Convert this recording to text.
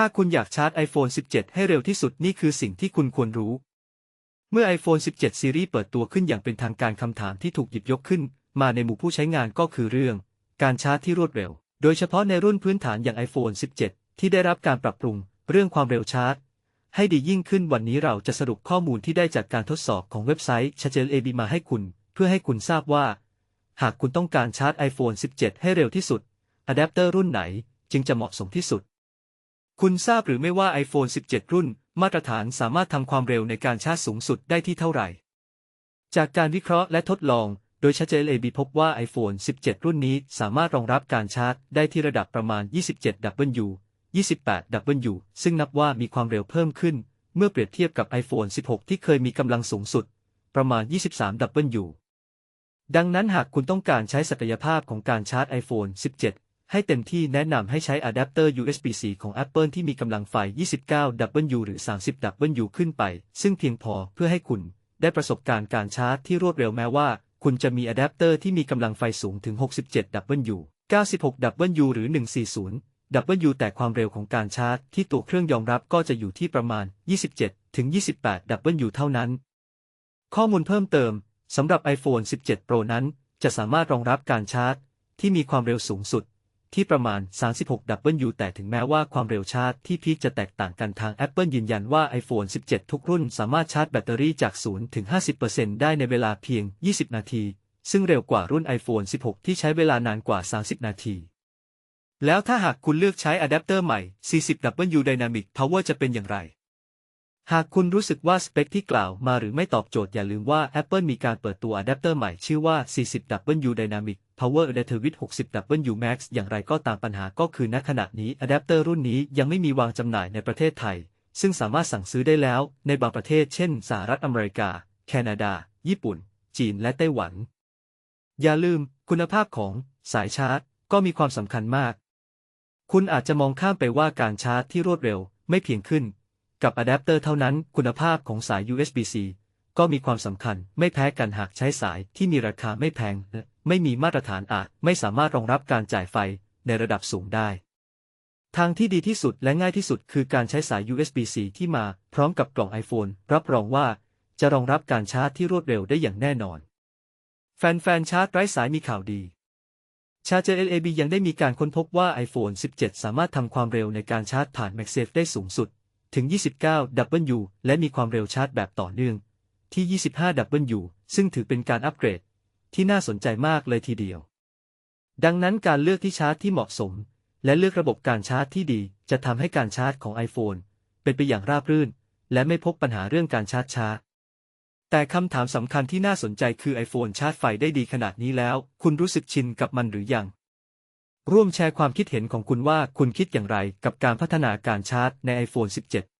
ถ้าคุณอยากชาร์จ iPhone 17 ให้เร็วที่สุดนี่คือสิ่งที่คุณควรรู้ เมื่อ iPhone 17ซีรีส์เปิดตัวขึ้นอย่างเป็นทางการคำถามที่ถูกหยิบยกขึ้น มาในหมู่ผู้ใช้งานก็คือเรื่อง การชาร์จที่รวดเร็ว โดยเฉพาะในรุ่นพื้นฐานอย่าง iPhone 17 ที่ได้รับการปรับปรุง เรื่องความเร็วชาร์จ ให้ดียิ่งขึ้นวันนี้เราจะสรุปข้อมูลที่ได้จากการทดสอบของเว็บไซต์ c h a r g e a b มาให้คุณ เพื่อให้คุณทราบว่า หากคุณต้องการชาร์จ iPhone 17 ให้เร็วที่สุดอะแดปเตอร์รุ่นไหนจึงจะเหมาะสมที่สุด คุณทราบหรือไม่ว่า iPhone 17 รุ่น มาตรฐานสามารถทำความเร็วในการชาร์จสูงสุดได้ที่เท่าไหร่ จากการวิเคราะห์และทดลอง โดย c h a r g e l AB พบว่า iPhone 17 รุ่นนี้สามารถรองรับการชาร์จได้ที่ระดับประมาณ 27W 28W ซึ่งนับว่ามีความเร็วเพิ่มขึ้น เมื่อเปรียบเทียบกับ iPhone 16 ที่เคยมีกำลังสูงสุด ประมาณ 23W ดังนั้นหากคุณต้องการใช้ศักยภาพของการชาร์จ iPhone 17 ให้เต็มที่แนะนำให้ใช้อะแดปเตอร์ USB-C ของ Apple ที่มีกำลังไฟ 29W หรือ 30W ขึ้นไป ซึ่งเพียงพอเพื่อให้คุณได้ประสบการณ์การชาร์จที่รวดเร็วแม้ว่า คุณจะมีอะแดปเตอร์ที่มีกำลังไฟสูงถึง 67W 96W หรือ 140W แต่ความเร็วของการชาร์จที่ตัวเครื่องยอมรับก็จะอยู่ที่ประมาณ 27ถึง 28W เท่านั้น ข้อมูลเพิ่มเติมสำหรับ iPhone 17 Pro นั้น จะสามารถรองรับการชาร์จ ที่มีความเร็วสูงสุด ที่ประมาณ 36W แต่ถึงแม้ว่าความเร็วชาร์จที่พีคจะแตกต่างกันทาง Apple ยืนยันว่า iPhone 17 ทุกรุ่นสามารถชาร์จแบตเตอรี่จาก 0 ถึง 50%ได้ในเวลาเพียง 20 นาที ซึ่งเร็วกว่ารุ่น iPhone 16 ที่ใช้เวลานานกว่า 30 นาที แล้วถ้าหากคุณเลือกใช้อะแดปเตอร์ใหม่ 40W Dynamic Power จะเป็นอย่างไรหากคุณรู้สึกว่าสเปคที่กล่าวมาหรือไม่ตอบโจทย์อย่าลืมว่า Apple มีการเปิดตัวอะแดปเตอร์ใหม่ชื่อว่า 40W Dynamic Power Adapter with 60W Max อย่างไรก็ตามปัญหาก็คือณขณะนี้อะแดปเตอร์รุ่นนี้ยังไม่มีวางจำหน่ายในประเทศไทย ซึ่งสามารถสั่งซื้อได้แล้วในบางประเทศเช่นสหรัฐอเมริกา แคนาดา ญี่ปุ่น จีนและไต้หวัน อย่าลืมคุณภาพของสายชาร์จก็มีความสำคัญมาก คุณอาจจะมองข้ามไปว่าการชาร์จที่รวดเร็วไม่เพียงขึ้น กับอะแดปเตอร์เท่านั้นคุณภาพของสาย USB-C ก็มีความสำคัญไม่แพ้กันหากใช้สายที่มีราคาไม่แพง ไม่มีมาตรฐานอาจไม่สามารถรองรับการจ่ายไฟในระดับสูงได้ ทางที่ดีที่สุดและง่ายที่สุดคือการใช้สาย USB-C ที่มาพร้อมกับกล่อง iPhone รับรองว่าจะรองรับการชาร์จที่รวดเร็วได้อย่างแน่นอน แฟนๆชาร์จไร้สายมีข่าวดีชาร์จ LAB ยังได้มีการค้นพบว่า iPhone 17 สามารถทำความเร็วในการชาร์จผ่าน MagSafe ได้สูงสุด ถึง 29W และมีความเร็วชาร์จแบบต่อเนื่อง ที่ 25W ซึ่งถือเป็นการอัปเกรด ที่น่าสนใจมากเลยทีเดียว ดังนั้นการเลือกที่ชาร์จที่เหมาะสม และเลือกระบบการชาร์จที่ดี จะทำให้การชาร์จของ iPhone เป็นไปอย่างราบรื่น และไม่พบปัญหาเรื่องการชาร์จช้า แต่คำถามสำคัญที่น่าสนใจคือ iPhone ชาร์จไฟได้ดีขนาดนี้แล้ว คุณรู้สึกชินกับมันหรือยัง ร่วมแชร์ความคิดเห็นของคุณว่าคุณคิดอย่างไรกับการพัฒนาการชาร์จใน iPhone 17